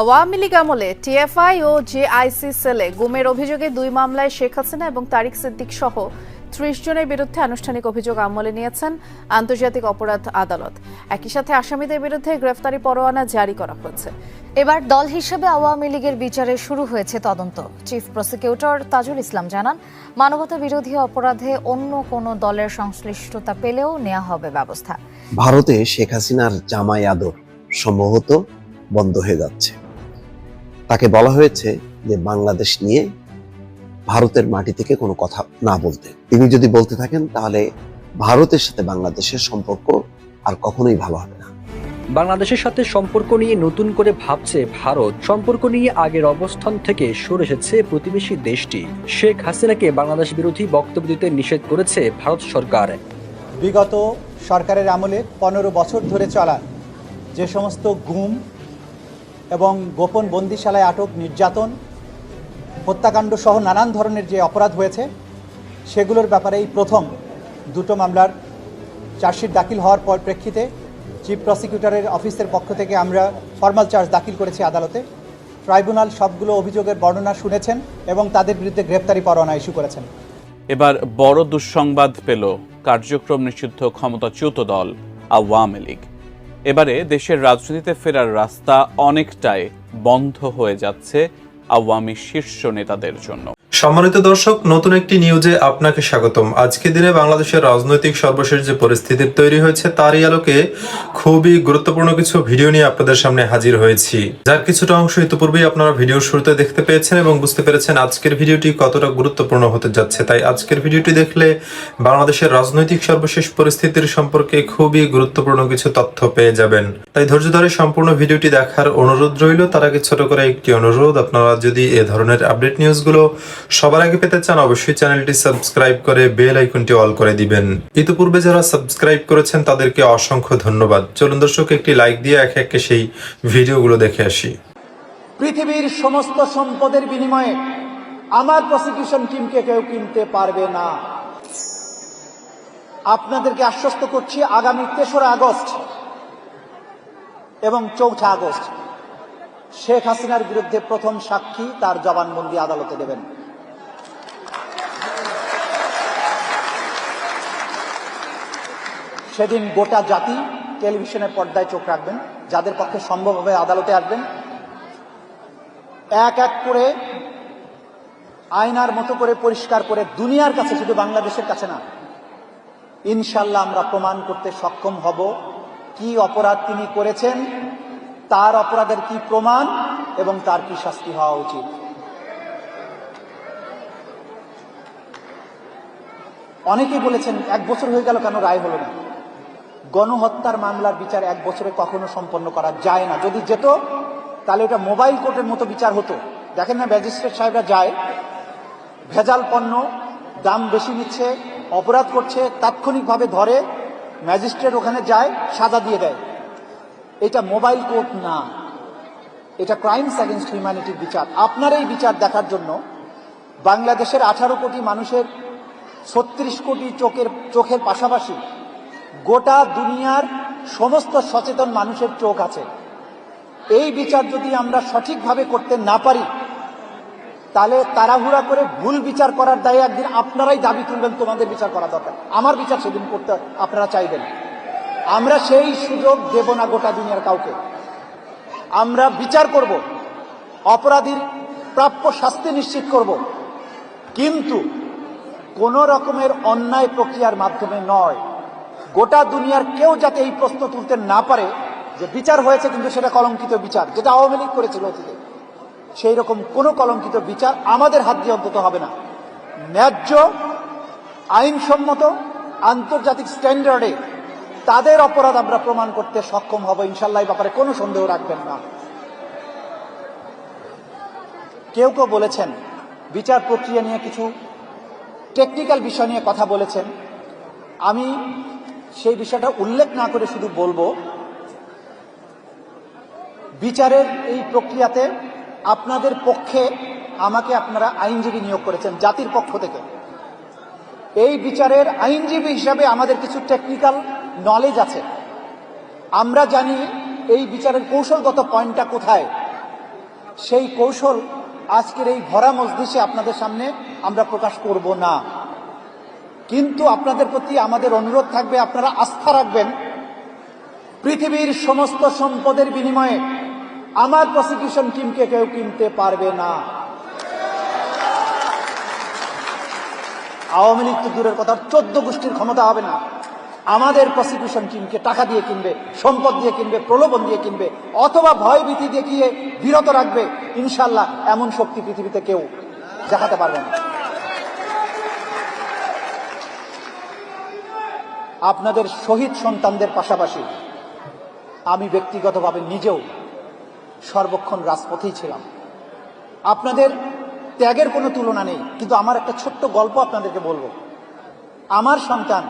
আওয়ামী লীগ আমলে টিএফআই ও জেআইসি সেলে গুমের অভিযোগে দুই মামলায় শেখ হাসিনা এবং তারিক সিদ্দিক সহ ত্রিশ জনের বিরুদ্ধে আনুষ্ঠানিক অভিযোগ আমলে নিয়েছেন আন্তর্জাতিক অপরাধ আদালত। একই সাথে আসামিদের বিরুদ্ধে গ্রেফতারি পরোয়ানা জারি করা হয়েছে। এবার দল হিসেবে আওয়ামী লীগের বিচারে শুরু হয়েছে তদন্ত। চিফ প্রসিকিউটর তাজুল ইসলাম জানান, মানবতা বিরোধী অপরাধে অন্য কোনো দলের সংশ্লিষ্টতা পেলেও নেওয়া হবে ব্যবস্থা। ভারতে শেখ হাসিনার জামাই আদর সম্ভবত বন্ধ হয়ে যাচ্ছে। তাকে বলা হয়েছে যে বাংলাদেশ নিয়ে ভারতের মাটি থেকে কোনো কথা না বলতে। তিনি যদি বলতে থাকেন তাহলে ভারতের সাথে বাংলাদেশের সম্পর্ক আর কখনোই ভালো হবে না। বাংলাদেশের সাথে সম্পর্ক নিয়ে নতুন করে ভাবছে ভারত। সম্পর্ক নিয়ে আগের অবস্থান থেকে সরে এসেছে প্রতিবেশী দেশটি। শেখ হাসিনাকে বাংলাদেশ বিরোধী বক্তব্য দিতে নিষেধ করেছে ভারত সরকার। বিগত সরকারের আমলে পনেরো বছর ধরে চলা যে সমস্ত গুম এবং গোপন বন্দিশালায় আটক নির্যাতন, হত্যাকাণ্ড সহ নানান ধরনের যে অপরাধ হয়েছে, সেগুলোর ব্যাপারে এই প্রথম দুটো মামলার চার্জশিট দাখিল হওয়ার পর প্রেক্ষিতে চিফ প্রসিকিউটরের অফিসের পক্ষ থেকে আমরা ফর্মাল চার্জ দাখিল করেছি আদালতে। ট্রাইব্যুনাল সবগুলো অভিযোগের বর্ণনা শুনেছেন এবং তাদের বিরুদ্ধে গ্রেপ্তারি পরোয়ানা ইস্যু করেছেন। এবার বড় দুঃসংবাদ পেল কার্যক্রম নিষিদ্ধ ক্ষমতাচ্যুত দল আওয়ামী লীগ। এবারে দেশের রাজনীতিতে ফেরার রাস্তা অনেকটাই বন্ধ হয়ে যাচ্ছে আওয়ামী শীর্ষ নেতাদের জন্য। সম্মানিত দর্শক, নতুন একটি নিউজে আপনাকে স্বাগতম। আজকে দিনে বাংলাদেশের রাজনৈতিক সর্বশেষ যে পরিস্থিতির তৈরি হয়েছে, তারই আলোকে খুবই গুরুত্বপূর্ণ কিছু ভিডিও নিয়ে আপনাদের সামনে হাজির হয়েছি। যার কিছুটা অংশ ইতিপূর্বেই আপনারা ভিডিওর শুরুতে দেখতে পেয়েছেন এবং বুঝতে পেরেছেন আজকের ভিডিওটি কতটা গুরুত্বপূর্ণ হতে যাচ্ছে। তাই আজকের ভিডিওটি দেখলে বাংলাদেশের রাজনৈতিক সর্বশেষ পরিস্থিতির সম্পর্কে খুবই গুরুত্বপূর্ণ কিছু তথ্য পেয়ে যাবেন। তাই ধৈর্য ধরে সম্পূর্ণ ভিডিওটি দেখার অনুরোধ রইল। তার আগে ছোট করে একটি অনুরোধ, আপনারা যদি এ ধরনের আপডেট নিউজগুলো সবার আগে পেতে চান অবশ্যই চ্যানেলটি সাবস্ক্রাইব করে বেল আইকনটি অল করে দিবেন। ইতিপূর্বে যারা সাবস্ক্রাইব করেছেন, তাদেরকে অসংখ্য ধন্যবাদ। চলুন দর্শক, একটি লাইক দিয়ে একে একে সেই ভিডিওগুলো দেখে আসি। পৃথিবীর সমস্ত সম্পদের বিনিময়ে আমার প্রসিকিউশন টিমকে কেউ কিনতে পারবে না। আপনাদেরকে আশ্বস্ত করছি, আগামী তেসরা আগস্ট এবং চৌঠা আগস্ট শেখ হাসিনার বিরুদ্ধে প্রথম সাক্ষী তার জবানবন্দি আদালতে দেবেন। সেদিন গোটা জাতি টেলিভিশনের পর্দায় চোখ রাখবেন, যাদের পক্ষে সম্ভব হবে আদালতে আসবেন। এক এক করে, আয়নার মতো করে পরিষ্কার করে দুনিয়ার কাছে, শুধু বাংলাদেশের কাছে না, ইনশাল্লাহ আমরা প্রমাণ করতে সক্ষম হব কি অপরাধ তিনি করেছেন, তার অপরাধের কি প্রমাণ এবং তার কি শাস্তি হওয়া উচিত। অনেকেই বলেছেন, এক বছর হয়ে গেল কেন রায় হলো না? গণহত্যার মামলার বিচার এক বছরে কখনো সম্পন্ন করা যায় না। যদি যেত, তাহলে এটা মোবাইল কোর্টের মতো বিচার হতো। দেখেন না, ম্যাজিস্ট্রেট সাহেবরা যায়, ভেজাল পণ্য, দাম বেশি নিচ্ছে, অপরাধ করছে, তাৎক্ষণিকভাবে ধরে, ম্যাজিস্ট্রেট ওখানে যায়, সাজা দিয়ে দেয়। এটা মোবাইল কোর্ট না। এটা ক্রাইমস অ্যাগেনস্ট হিউম্যানিটির বিচার। আপনার এই বিচার দেখার জন্য বাংলাদেশের আঠারো কোটি মানুষের ছত্রিশ কোটি চোখের চোখের পাশাপাশি গোটা দুনিয়ার সমস্ত সচেতন মানুষের চোখ আছে। এই বিচার যদি আমরা সঠিকভাবে করতে না পারি, তাহলে তাড়াহুড়া করে ভুল বিচার করার দায়ে একদিন আপনারাই দাবি তুলবেন, তোমাদের বিচার করা দরকার। আমার বিচার সেদিন করতে আপনারা চাইবেন। আমরা সেই সুযোগ দেব না গোটা দুনিয়ার কাউকে। আমরা বিচার করব, অপরাধীর প্রাপ্য শাস্তি নিশ্চিত করব। কিন্তু কোন রকমের অন্যায় প্রক্রিয়ার মাধ্যমে নয়। গোটা দুনিয়ার কেউ যাতে এই প্রশ্ন তুলতে না পারে, যে বিচার হয়েছে কিন্তু সেটা কলঙ্কিত বিচার, যেটা আওয়ামী লীগ করেছিল অতীতে, সেই রকম কোনো কলঙ্কিত বিচার আমাদের হাত দিয়ে অন্তত হবে না। ন্যায্য, আইনসম্মত, আন্তর্জাতিক স্ট্যান্ডার্ডে তাদের অপরাধ আমরা প্রমাণ করতে সক্ষম হব, ইনশাল্লাহ ব্যাপারে কোনো সন্দেহ রাখবেন না। কেউ কেউ বলেছেন, বিচার প্রক্রিয়া নিয়ে কিছু টেকনিক্যাল বিষয় নিয়ে কথা বলেছেন। আমি সেই বিষয়টা উল্লেখ না করে শুধু বলব, বিচারের এই প্রক্রিয়াতে আপনাদের পক্ষে আমাকে আপনারা আইনজীবী নিয়োগ করেছেন, জাতির পক্ষ থেকে। এই বিচারের আইনজীবী হিসাবে আমাদের কিছু টেকনিক্যাল নলেজ আছে। আমরা জানি এই বিচারের কৌশলগত পয়েন্টটা কোথায়। সেই কৌশল আজকের এই ভরা মজলিসে আপনাদের সামনে আমরা প্রকাশ করব না। কিন্তু আপনাদের প্রতি আমাদের অনুরোধ থাকবে, আপনারা আস্থা রাখবেন। পৃথিবীর সমস্ত সম্পদের বিনিময়ে আমার প্রসিকিউশন টিমকে কেউ কিনতে পারবে না। আওয়ামী লীগ তো দূরের কথা, চোদ্দ গোষ্ঠীর ক্ষমতা হবে না। আমাদের প্রসিকিউশন টিমকে টাকা দিয়ে কিনবে, সম্পদ দিয়ে কিনবে, প্রলোভন দিয়ে কিনবে, অথবা ভয় ভীতি দেখিয়ে বিরত রাখবে ইনশাল্লাহ এমন শক্তি পৃথিবীতে কেউ দেখাতে পারবে না। আপনাদের শহীদ সন্তানদের পাশাপাশি আমি ব্যক্তিগতভাবে নিজেও সর্বক্ষণ রাজপথেই ছিলাম। আপনাদের ত্যাগের কোনো তুলনা নেই, কিন্তু আমার একটা ছোট্ট গল্প আপনাদেরকে বলব। আমার সন্তান,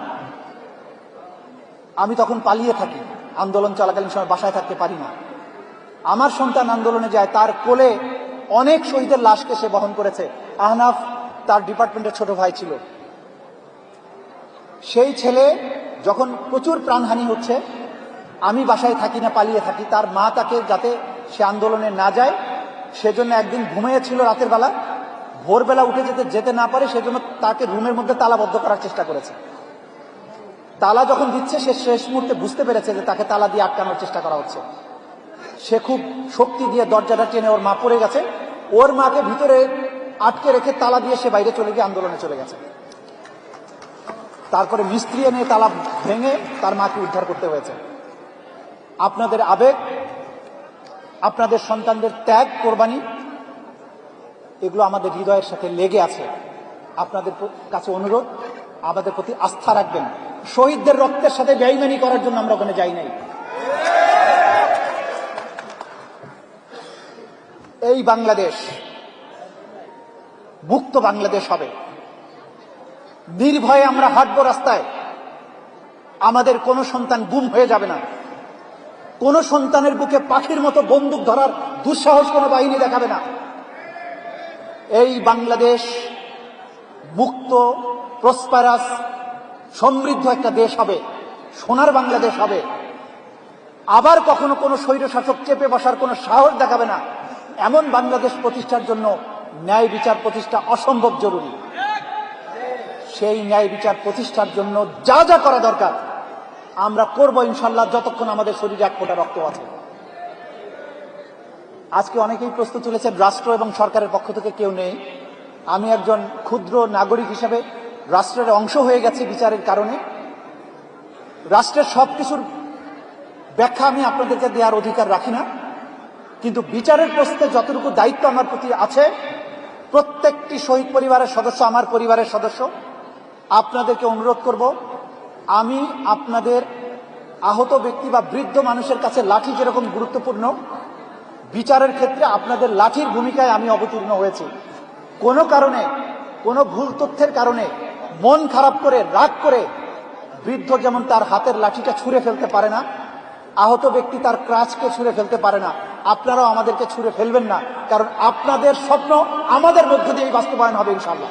আমি তখন পালিয়ে থাকি, আন্দোলন চলাকালীন সময় বাসায় থাকতে পারি না। আমার সন্তান আন্দোলনে যায়, তার কোলে অনেক শহীদের লাশকে সে বহন করেছে। আহনাফ তার ডিপার্টমেন্টের ছোট ভাই ছিল। সেই ছেলে যখন প্রচুর প্রাণহানি হচ্ছে, আমি বাসায় থাকি না, পালিয়ে থাকি, তার মা তাকে যাতে সে আন্দোলনে না যায়, সেজন্য একদিন ঘুমিয়েছিল রাতের বেলা, ভোরবেলা উঠে যেতে যেতে না পারে, সেজন্য তাকে রুমের মধ্যে তালাবদ্ধ করার চেষ্টা করেছে। তালা যখন দিচ্ছে, সে শেষ মুহূর্তে বুঝতে পেরেছে যে তাকে তালা দিয়ে আটকানোর চেষ্টা করা হচ্ছে। সে খুব শক্তি দিয়ে দরজাটা টেনে ওর মা পড়ে গেছে। ওর মাকে ভিতরে আটকে রেখে তালা দিয়ে সে বাইরে চলে গিয়ে আন্দোলনে চলে গেছে। তারপরে মিস্ত্রি এনে তালা ভেঙে তার মাকে উদ্ধার করতে হয়েছে। আপনাদের আবেগ, আপনাদের সন্তানদের ত্যাগ, কোরবানি, এগুলো আমাদের হৃদয়ের সাথে লেগে আছে। আপনাদের কাছে অনুরোধ, আমাদের প্রতি আস্থা রাখবেন। শহীদদের রক্তের সাথে বেইমানি করার জন্য আমরা ওখানে যাই নাই। এই বাংলাদেশ মুক্ত বাংলাদেশ হবে। নির্ভয়ে আমরা হাঁটবো রাস্তায়, আমাদের কোনো সন্তান গুম হয়ে যাবে না। কোন সন্তানের বুকে পাখির মতো বন্দুক ধরার দুঃসাহস কোনো বাহিনী দেখাবে না। এই বাংলাদেশ মুক্ত, প্রসপারাস, সমৃদ্ধ একটা দেশ হবে, সোনার বাংলাদেশ হবে। আবার কখনো কোনো স্বৈরশাসক চেপে বসার কোনো সাহস দেখাবে না। এমন বাংলাদেশ প্রতিষ্ঠার জন্য ন্যায় বিচার প্রতিষ্ঠা অসম্ভব জরুরি। সেই ন্যায় বিচার প্রতিষ্ঠার জন্য যা যা করা দরকার, আমরা করব ইনশাল্লাহ যতক্ষণ আমাদের শরীরে এক ফোঁটা রক্ত আছে। আজকে অনেকেই প্রশ্ন তুলেছেন, রাষ্ট্র এবং সরকারের পক্ষ থেকে কেউ নেই। আমি একজন ক্ষুদ্র নাগরিক হিসাবে রাষ্ট্রের অংশ হয়ে গেছে বিচারের কারণে। রাষ্ট্রের সবকিছুর ব্যাখ্যা আমি আপনাদেরকে দেওয়ার অধিকার রাখি না। কিন্তু বিচারের প্রশ্নে যতটুকু দায়িত্ব আমার প্রতি আছে, প্রত্যেকটি শহীদ পরিবারের সদস্য আমার পরিবারের সদস্য। আপনাদেরকে অনুরোধ করব, আমি আপনাদের আহত ব্যক্তি বা বৃদ্ধ মানুষের কাছে লাঠি যেরকম গুরুত্বপূর্ণ, বিচারের ক্ষেত্রে আপনাদের লাঠির ভূমিকায় আমি অবতীর্ণ হয়েছি। কোনো কারণে, কোনো ভুল তথ্যের কারণে, মন খারাপ করে, রাগ করে বৃদ্ধ যেমন তার হাতের লাঠিটা ছুঁড়ে ফেলতে পারে না, আহত ব্যক্তি তার ক্রাচকে ছুঁড়ে ফেলতে পারে না। আপনারাও আমাদেরকে ছুঁড়ে ফেলবেন না, কারণ আপনাদের স্বপ্ন আমাদের মধ্য দিয়েই বাস্তবায়ন হবে ইনশাল্লাহ